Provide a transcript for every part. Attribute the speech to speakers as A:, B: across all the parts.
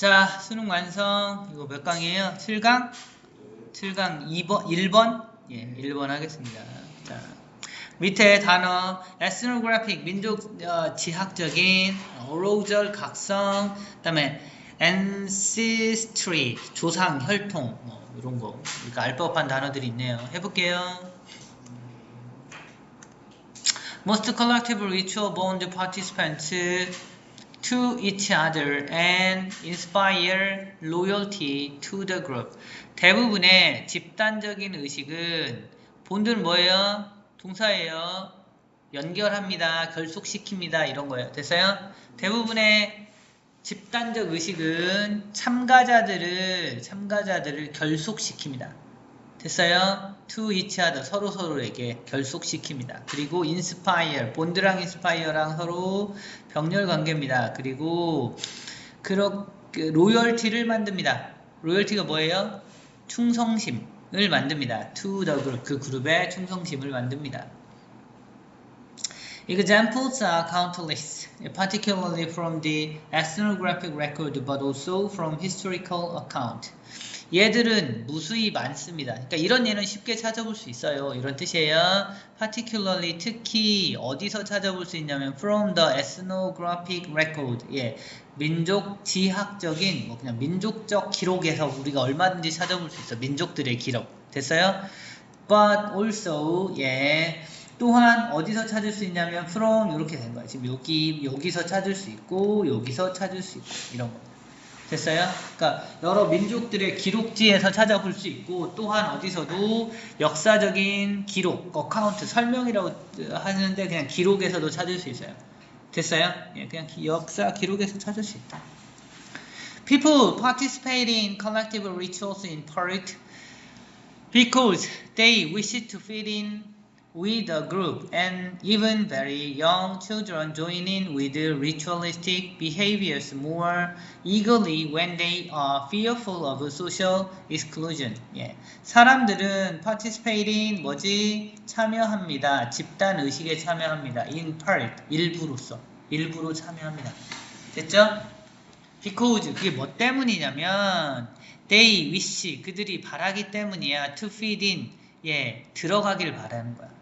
A: 자, 수능 완성. 이거 몇 강이에요? 7강? 7강 2번, 1번? 예, 1번 하겠습니다. 자, 밑에 단어, ethnographic, 민족 어, 지학적인, oral 각성, 그 다음에 ancestry, 조상, 혈통, 뭐, 이런 거. 그러니까 알 법한 단어들이 있네요. 해볼게요. Most collective ritual bond participants to each other and inspire loyalty to the group. 대부분의 집단적인 의식은 본드는 뭐예요? 동사예요. 연결합니다. 결속시킵니다. 이런 거예요. 됐어요? 대부분의 집단적 의식은 참가자들을 참가자들을 결속시킵니다. 됐어요? to each other 서로 서로에게 결속시킵니다. 그리고 inspire 본드랑 inspire랑 서로 병렬 관계입니다. 그리고 그렇 그 로열티를 만듭니다. 로열티가 뭐예요? 충성심을 만듭니다. to the group 그 그룹의 충성심을 만듭니다. Examples are countless, particularly from the ethnographic record, but also from historical account. 얘들은 무수히 많습니다. 그러니까 이런 예는 쉽게 찾아볼 수 있어요. 이런 뜻이에요. particularly 특히 어디서 찾아볼 수 있냐면 from the ethnographic record. 예. 민족 지학적인 뭐 그냥 민족적 기록에서 우리가 얼마든지 찾아볼 수 있어. 민족들의 기록. 됐어요? but also 예. 또한 어디서 찾을 수 있냐면 from 이렇게 된 거야. 지금 여기 여기서 찾을 수 있고 여기서 찾을 수 있고 이런 거. 됐어요? 그러니까 여러 민족들의 기록지에서 찾아볼 수 있고 또한 어디서도 역사적인 기록, 어카운트, 설명이라고 하는데 그냥 기록에서도 찾을 수 있어요. 됐어요? 예, 그냥 기, 역사 기록에서 찾을 수 있다. People participate in collective rituals in part because they wish to fit in with the group and even very young children join in with ritualistic behaviors more eagerly when they are fearful of social exclusion. 예. 사람들은 participating 뭐지? 참여합니다. 집단 의식에 참여합니다. in part 일부로서 일부로 참여합니다. 됐죠? because 그게 뭐 때문이냐면 they wish 그들이 바라기 때문이야 to fit in 예 들어가길 바라는 거야.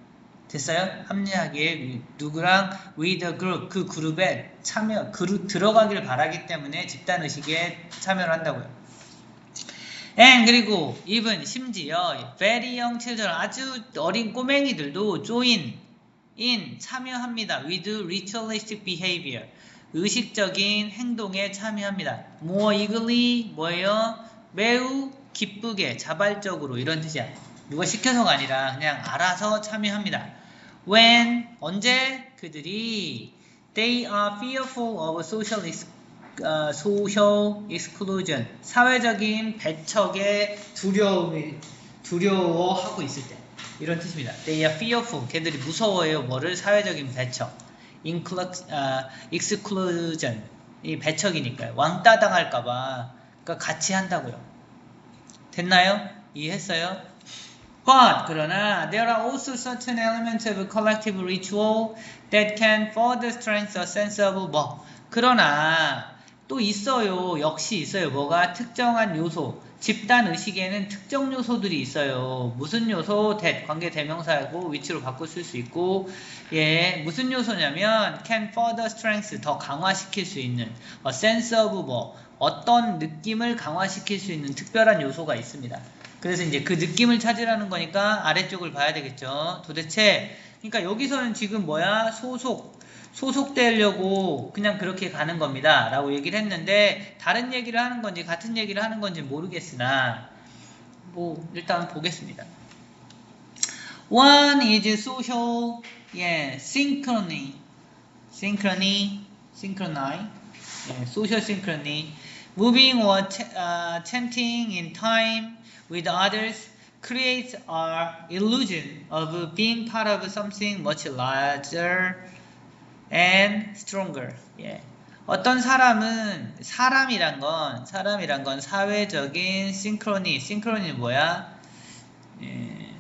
A: 됐어요? 합리하게 누구랑 with a group 그 그룹에 참여 그룹 들어가길 바라기 때문에 집단 의식에 참여를 한다고요. and 그리고 even 심지어 very young children 아주 어린 꼬맹이들도 join in 참여합니다. with ritualistic behavior 의식적인 행동에 참여합니다. more eagerly 뭐예요? 매우 기쁘게 자발적으로 이런 뜻이야. 누가 시켜서가 아니라 그냥 알아서 참여합니다. When 언제 그들이 they are fearful of social, uh, social exclusion 사회적인 배척에 두려움이 두려워하고 있을 때 이런 뜻입니다. They are fearful 걔들이 무서워해요. 뭐를 사회적인 배척 inclu, uh, exclusion 이 배척이니까요. 왕따 당할까봐 그러니까 같이 한다고요. 됐나요? 이해했어요? But 그러나 there are also certain elements of collective ritual that can further strengthen a sense of 뭐 그러나 또 있어요. 역시 있어요. 뭐가 특정한 요소. 집단 의식에는 특정 요소들이 있어요. 무슨 요소? that 관계 대명사하고 위치로 쓸수 있고 예 무슨 요소냐면 can further strength 더 강화시킬 수 있는 a sense of 뭐 어떤 느낌을 강화시킬 수 있는 특별한 요소가 있습니다. 그래서 이제 그 느낌을 찾으라는 거니까 아래쪽을 봐야 되겠죠. 도대체 그러니까 여기서는 지금 뭐야 소속 소속되려고 그냥 그렇게 가는 겁니다. 라고 얘기를 했는데 다른 얘기를 하는 건지 같은 얘기를 하는 건지 모르겠으나 뭐 일단 보겠습니다. One is social, yeah, synchrony, synchrony, synchronize, yeah, social synchrony, moving or uh, chanting in time with others creates our illusion of being part of something much larger and stronger. 예. 어떤 사람은 사람이란 건 사람이란 건 사회적인 싱크로니 싱크로니 뭐야? 예.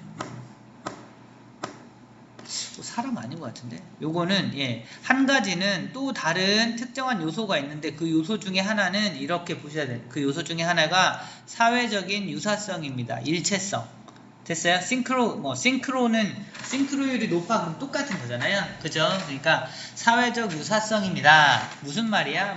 A: 사람 아닌 것 같은데. 요거는 예, 한 가지는 또 다른 특정한 요소가 있는데 그 요소 중에 하나는 이렇게 보셔야 돼요. 그 요소 중에 하나가 사회적인 유사성입니다. 일체성. 됐어요? 싱크로 뭐 싱크로는 싱크로율이 높아 그럼 똑같은 거잖아요. 그죠? 그러니까 사회적 유사성입니다. 무슨 말이야?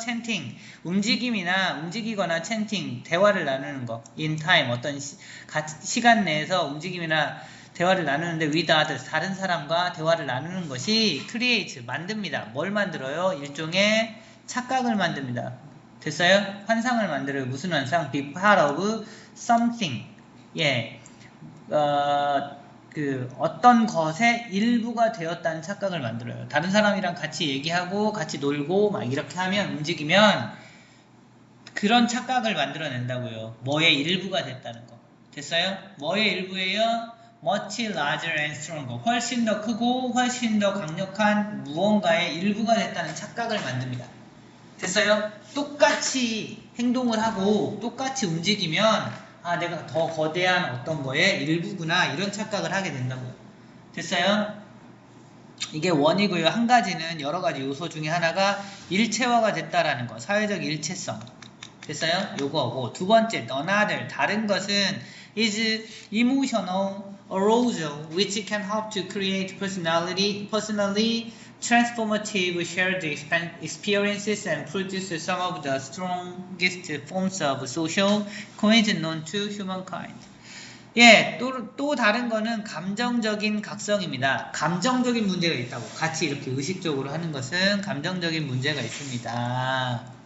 A: chanting 움직임이나 움직이거나 chanting 대화를 나누는 거. time 어떤 시, 가, 시간 내에서 움직임이나 대화를 나누는데 with others 다른 사람과 대화를 나누는 것이 create 만듭니다. 뭘 만들어요? 일종의 착각을 만듭니다. 됐어요? 환상을 만들어요. 무슨 환상? be part of something. 예. 어, 그 어떤 것의 일부가 되었다는 착각을 만들어요. 다른 사람이랑 같이 얘기하고 같이 놀고 막 이렇게 하면 움직이면 그런 착각을 만들어낸다고요. 뭐의 일부가 됐다는 거. 됐어요? 뭐의 일부예요? Much larger and stronger. 훨씬 더 크고 훨씬 더 강력한 무언가의 일부가 됐다는 착각을 만듭니다. 됐어요? 똑같이 행동을 하고 똑같이 움직이면 아 내가 더 거대한 어떤 거의 일부구나 이런 착각을 하게 된다고요. 됐어요? 이게 원이고요. 한 가지는 여러 가지 요소 중에 하나가 일체화가 됐다라는 거. 사회적 일체성. 됐어요? 요거고 두 번째 another 다른 것은 is emotional arousal which can help to create personality personally transformative shared experiences and produce some of the strongest forms of social cohesion known to humankind. 예, 또, 또 다른 거는 감정적인 각성입니다. 감정적인 문제가 있다고. 같이 이렇게 의식적으로 하는 것은 감정적인 문제가 있습니다.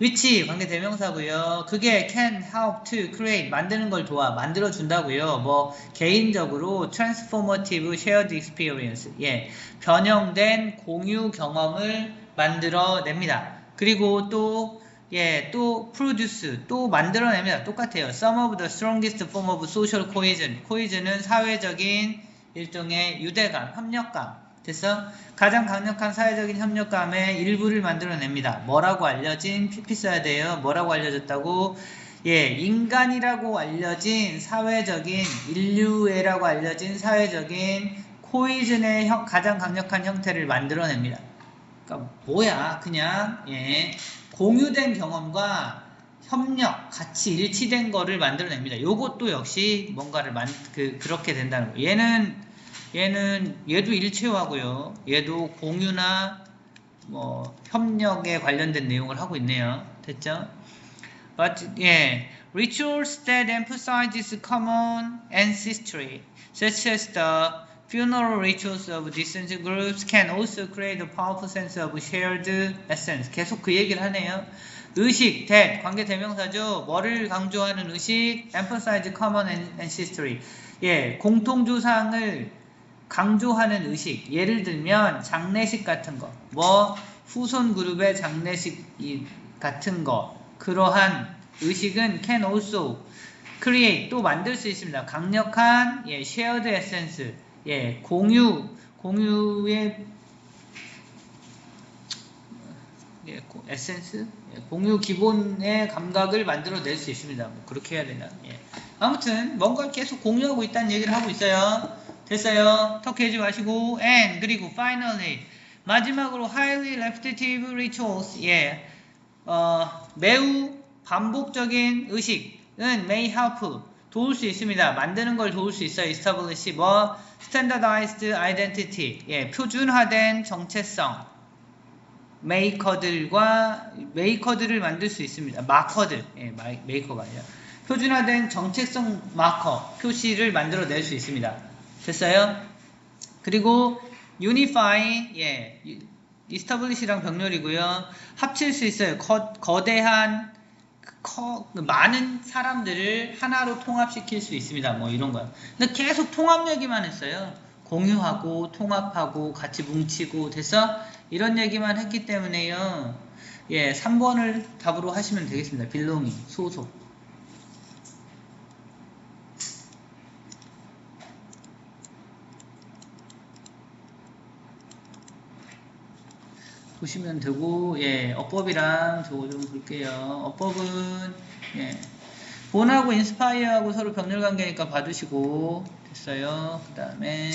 A: Which 관계 대명사고요. 그게 can help to create 만드는 걸 도와 만들어 준다고요. 뭐 개인적으로 transformative shared experience 예 변형된 공유 경험을 만들어 냅니다. 그리고 또 예, 또 produce, 또 만들어냅니다. 똑같아요. Some of the strongest form of social cohesion. cohesion은 사회적인 일종의 유대감, 협력감. 됐어? 가장 강력한 사회적인 협력감의 일부를 만들어냅니다. 뭐라고 알려진 PP 써야 돼요. 뭐라고 알려졌다고? 예, 인간이라고 알려진 사회적인 인류애라고 알려진 사회적인 코이즌의 형, 가장 강력한 형태를 만들어냅니다. 그러니까 뭐야? 그냥 예, 공유된 경험과 협력, 같이 일치된 거를 만들어냅니다. 요것도 역시 뭔가를 만, 그, 그렇게 된다는 거예요. 얘는 얘는 얘도 일체화고요. 얘도 공유나 뭐 협력에 관련된 내용을 하고 있네요. 됐죠? But 예, rituals that emphasizes common ancestry, such as the funeral rituals of distant groups, can also create a powerful sense of shared essence. 계속 그 얘기를 하네요. 의식, that 관계 대명사죠. 뭐를 강조하는 의식? emphasize common ancestry. 예, 공통조상을 강조하는 의식 예를 들면 장례식 같은 거 뭐 후손 그룹의 장례식 같은 거 그러한 의식은 can also create 또 만들 수 있습니다. 강력한 예, shared essence 예, 공유 공유의 예, 에센스 예, 공유 기본의 감각을 만들어낼 수 있습니다. 뭐 그렇게 해야 되나? 예. 아무튼 뭔가 계속 공유하고 있다는 얘기를 하고 있어요 됐어요. 턱해지 마시고 and 그리고 finally 마지막으로 highly repetitive rituals 예 어, 매우 반복적인 의식은 may help 도울 수 있습니다. 만드는 걸 도울 수 있어요. establish 뭐 standardized identity 예 표준화된 정체성 메이커들과 메이커들을 만들 수 있습니다. 마커들 예 메이커가 아니라 표준화된 정체성 마커 표시를 만들어낼 수 있습니다. 됐어요? 그리고 unify 예 establish랑 병렬이고요. 합칠 수 있어요. 거, 거대한 커, 많은 사람들을 하나로 통합시킬 수 있습니다. 뭐 이런 거요. 근데 계속 통합 얘기만 했어요. 공유하고 통합하고 같이 뭉치고 돼서 이런 얘기만 했기 때문에요. 예, 3번을 답으로 하시면 되겠습니다. 빌롱이 소속. 보시면 되고 예 어법이랑 저거 좀 볼게요. 어법은 예. 본하고 인스파이어하고 서로 병렬 관계니까 봐주시고 됐어요. 그 다음에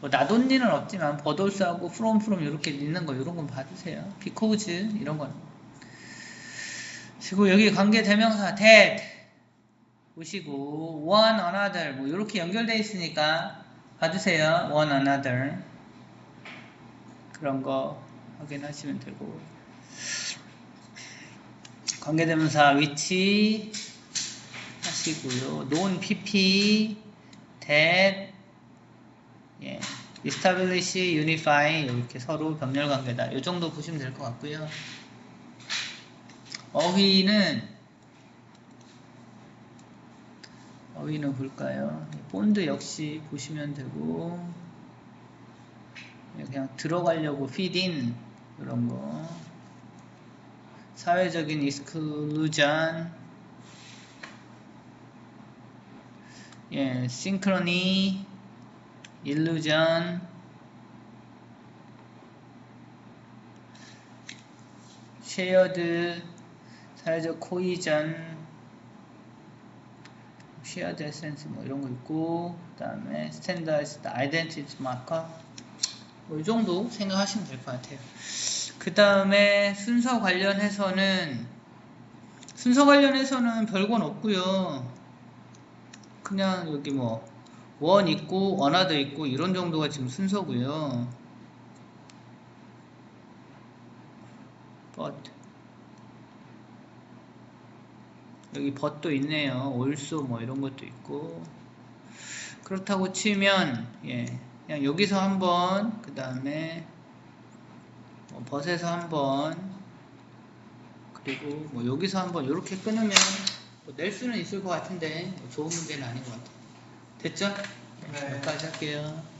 A: 뭐 나돈니는 없지만 버돌스하고 프롬 프롬 이렇게 있는 거 이런 건 봐주세요. 비코즈 이런 건. 그리고 여기 관계 대명사 that 보시고 one another. 뭐 이렇게 연결돼 있으니까 봐주세요. one another. 그런 거 확인하시면 되고 관계 대명사 위치 하시고요. known pp that 예, establish, unify 이렇게 서로 병렬 관계다. 이 정도 보시면 될 것 같고요. 어휘는 어휘는 볼까요? 본드 역시 보시면 되고 예, 그냥 들어가려고 feed in 이런 거 사회적인 exclusion 예, synchrony illusion shared 사회적 코이전 shared essence 뭐 이런 거 있고 그 다음에 standardized identity marker 뭐 이 정도 생각하시면 될 것 같아요. 그 다음에 순서 관련해서는 순서 관련해서는 별건 없고요. 그냥 여기 뭐 원 있고 원화도 있고 이런 정도가 지금 순서고요. but. 여기 but도 있네요. also 뭐 이런 것도 있고. 그렇다고 치면 예 그냥 여기서 한번 그 다음에 뭐 but에서 한번 그리고 뭐 여기서 한번 이렇게 끊으면 뭐 낼 수는 있을 것 같은데 뭐 좋은 문제는 아닌 것 같아요. 됐죠?
B: 네.
A: 여기까지 할게요.